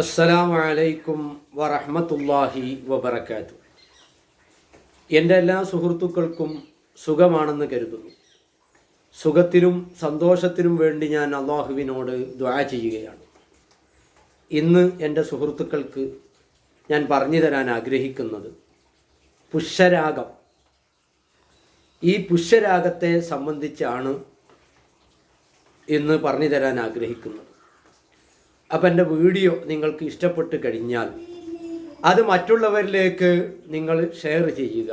അസ്സലാമു അലൈക്കും വറഹ്മത്തുള്ളാഹി വബറകാത്തു എന്റെ എല്ലാ സുഹൃത്തുക്കൾക്കും സുഖമാണെന്ന് കരുതുന്നു. സുഖത്തിനും സന്തോഷത്തിനും വേണ്ടി ഞാൻ അള്ളാഹുവിനോട് ദ്വാ ചെയ്യുകയാണ്. ഇന്ന് എന്റെ സുഹൃത്തുക്കൾക്ക് ഞാൻ പറഞ്ഞു തരാൻ ആഗ്രഹിക്കുന്നത് പുഷ്യരാഗം ഈ പുഷ്യരാഗത്തെ സംബന്ധിച്ചാണ് ഇന്ന് പറഞ്ഞു തരാൻ ആഗ്രഹിക്കുന്നത്. അപ്പം എന്റെ വീഡിയോ നിങ്ങൾക്ക് ഇഷ്ടപ്പെട്ട് കഴിഞ്ഞാൽ അത് മറ്റുള്ളവരിലേക്ക് നിങ്ങൾ ഷെയർ ചെയ്യുക.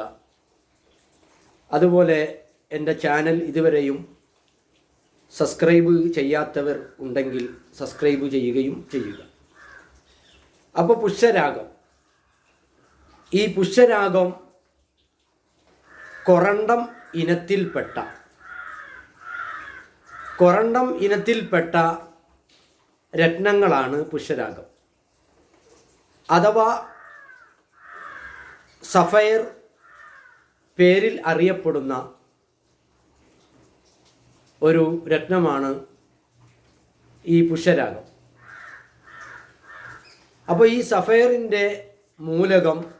അതുപോലെ എന്റെ ചാനൽ ഇതുവരെയും സബ്സ്ക്രൈബ് ചെയ്യാത്തവർ ഉണ്ടെങ്കിൽ സബ്സ്ക്രൈബ് ചെയ്യുകയും ചെയ്യുക. അപ്പോൾ പുഷ്യരാഗം ഈ പുഷ്യരാഗം കൊറണ്ടം ഇനത്തിൽപ്പെട്ട കൊറണ്ടം ഇനത്തിൽപ്പെട്ട രത്നങ്ങളാണ് പുഷ്യരാഗം. അഥവാ സഫയർ പേരിൽ അറിയപ്പെടുന്ന ഒരു രത്നമാണ് ഈ പുഷ്യരാഗം. അപ്പോൾ ഈ സഫയറിന്റെ മൂലകം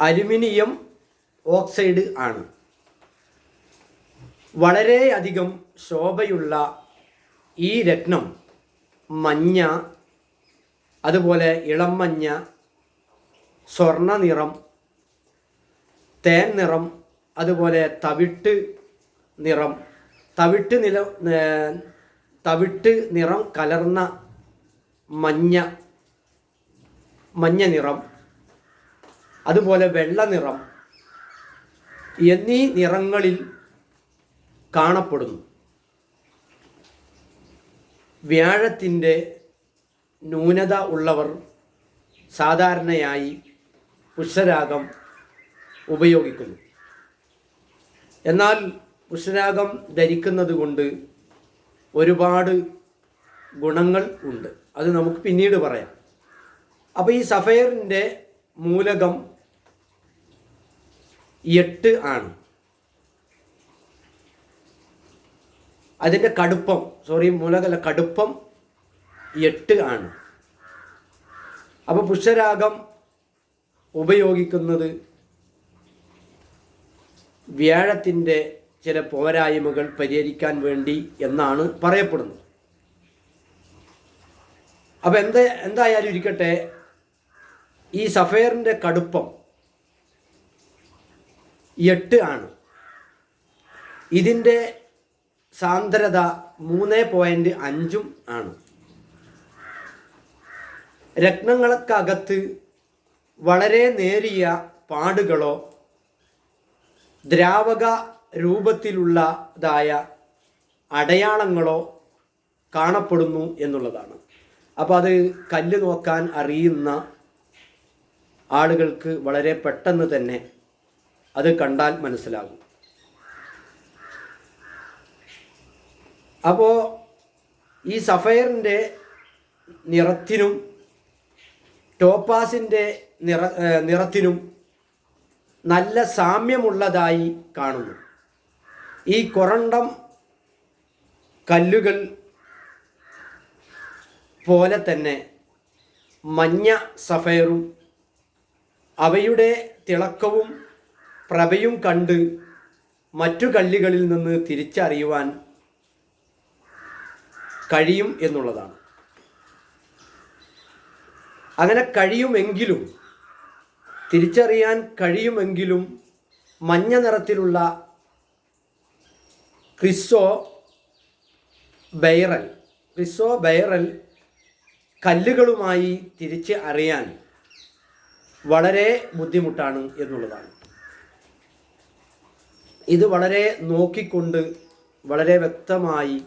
അലുമിനിയം ഓക്സൈഡ് ആണ്. വളരെയധികം ശോഭയുള്ള ഈ രത്നം മഞ്ഞ അതുപോലെ ഇളം മഞ്ഞ സ്വർണ നിറം തേൻ നിറം അതുപോലെ തവിട്ട് നിറം. തവിട്ട് നില തവിട്ട് നിറം കലർന്ന മഞ്ഞ മഞ്ഞ നിറം. അതുപോലെ വെള്ള നിറം. എന്നീ നിറങ്ങളിൽ കാണപ്പെടുന്നു. വ്യാഴത്തിന്റെ ന്യൂനത ഉള്ളവർ സാധാരണയായി പുഷ്യരാഗം ഉപയോഗിക്കുന്നു. എന്നാൽ പുഷ്യരാഗം ധരിക്കുന്നത് കൊണ്ട് ഒരുപാട് ഗുണങ്ങൾ ഉണ്ട്. അത് നമുക്ക് പിന്നീട് പറയാം. അപ്പോൾ ഈ സഫയറിന്റെ മൂലകം എട്ട് ആണ്. അതിന്റെ കടുപ്പം സോറി മൂലകല്ല കടുപ്പം എട്ട് ആണ്. അപ്പോൾ പുഷ്യരാഗം ഉപയോഗിക്കുന്നത് വ്യാഴത്തിന്റെ ചില പോരായ്മകൾ പരിഹരിക്കാൻ വേണ്ടി എന്നാണ് പറയപ്പെടുന്നത്. അപ്പോൾ എന്താ എന്തായാലും ഇരിക്കട്ടെ ഈ സഫയറിന്റെ കടുപ്പം എട്ട് ആണ്. ഇതിന്റെ സാന്ദ്രത മൂന്ന് പോയിന്റ് അഞ്ചും ആണ്. രത്നങ്ങൾക്കകത്ത് വളരെ നേരിയ പാടുകളോ ദ്രാവക രൂപത്തിലുള്ളതായ അടയാളങ്ങളോ കാണപ്പെടുന്നു എന്നുള്ളതാണ്. അപ്പോൾ അത് കല്ല് നോക്കാൻ അറിയുന്ന ആളുകൾക്ക് വളരെ പെട്ടെന്ന് തന്നെ അത് കണ്ടാൽ മനസ്സിലാകും. അപ്പോൾ ഈ സഫയറിന്റെ നിറത്തിനും ടോപ്പാസിന്റെ നിറ നിറത്തിനും നല്ല സാമ്യമുള്ളതായി കാണുന്നു. ഈ കൊറണ്ടം കല്ലുകൾ പോലെ തന്നെ മഞ്ഞ സഫയറും അവയുടെ തിളക്കവും പ്രഭയും കണ്ട് മറ്റു കല്ലുകളിൽ നിന്ന് തിരിച്ചറിയുവാൻ കഴിയും എന്നുള്ളതാണ്. അങ്ങനെ കഴിയുമെങ്കിലും തിരിച്ചറിയാൻ കഴിയുമെങ്കിലും മഞ്ഞ നിറത്തിലുള്ള ക്രിസോ ബൈറൽ ക്രിസോ ബൈറൽ കല്ലുകളുമായി തിരിച്ച് അറിയാൻ വളരെ ബുദ്ധിമുട്ടാണ് എന്നുള്ളതാണ്. ഇത് വളരെ നോക്കിക്കൊണ്ട് വളരെ വ്യക്തമായി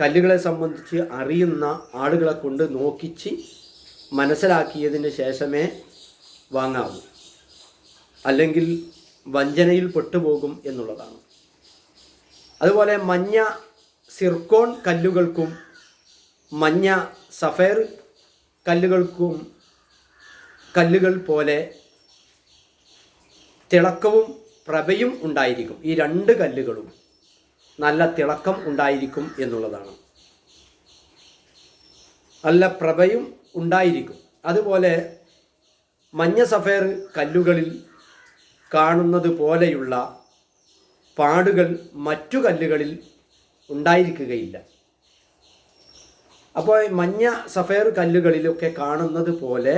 കല്ലുകളെ സംബന്ധിച്ച് അറിയുന്ന ആളുകളെ കൊണ്ട് നോക്കിച്ച് മനസ്സിലാക്കിയതിന് ശേഷമേ വാങ്ങാവൂ. അല്ലെങ്കിൽ വഞ്ചനയിൽ പെട്ടുപോകും എന്നുള്ളതാണ്. അതുപോലെ മഞ്ഞ സിർക്കോൺ കല്ലുകൾക്കും മഞ്ഞ സഫയർ കല്ലുകൾക്കും കല്ലുകൾ പോലെ തിളക്കവും പ്രഭയും ഉണ്ടായിരിക്കും. ഈ രണ്ട് കല്ലുകളും. നല്ല തിളക്കം ഉണ്ടായിരിക്കും എന്നുള്ളതാണ്. നല്ല പ്രഭയും ഉണ്ടായിരിക്കും. അതുപോലെ മഞ്ഞ സഫേർ കല്ലുകളിൽ കാണുന്നത് പോലെയുള്ള പാടുകൾ മറ്റു കല്ലുകളിൽ ഉണ്ടായിരിക്കുകയില്ല. അപ്പോൾ മഞ്ഞ സഫേർ കല്ലുകളിലൊക്കെ കാണുന്നത് പോലെ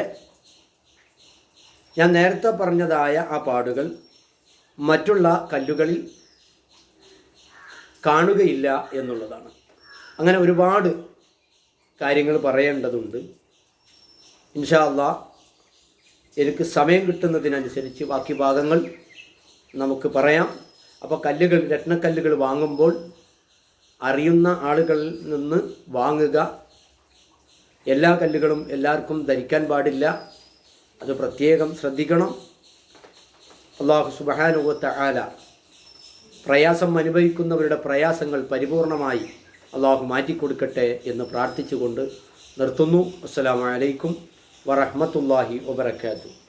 ഞാൻ നേരത്തെ പറഞ്ഞതായ ആ പാടുകൾ മറ്റുള്ള കല്ലുകളിൽ കാണുകയില്ല എന്നുള്ളതാണ്. അങ്ങനെ ഒരുപാട് കാര്യങ്ങൾ പറയേണ്ടതുണ്ട്. ഇൻഷാല്ല എനിക്ക് സമയം കിട്ടുന്നതിനനുസരിച്ച് ബാക്കി ഭാഗങ്ങൾ നമുക്ക് പറയാം. അപ്പോൾ കല്ലുകൾ രത്നക്കല്ലുകൾ വാങ്ങുമ്പോൾ അറിയുന്ന ആളുകളിൽ നിന്ന് വാങ്ങുക. എല്ലാ കല്ലുകളും എല്ലാവർക്കും ധരിക്കാൻ പാടില്ല. അത് പ്രത്യേകം ശ്രദ്ധിക്കണം. അള്ളാഹു സുബഹാനുവത്ത ആല പ്രയാസം അനുഭവിക്കുന്നവരുടെ പ്രയാസങ്ങൾ പരിപൂർണമായി അള്ളാഹു മാറ്റിക്കൊടുക്കട്ടെ എന്ന് പ്രാർത്ഥിച്ചുകൊണ്ട് നിർത്തുന്നു. അസ്സാം വലൈക്കും വറഹ്മത്തുള്ളാഹി വബറകാതുഹു.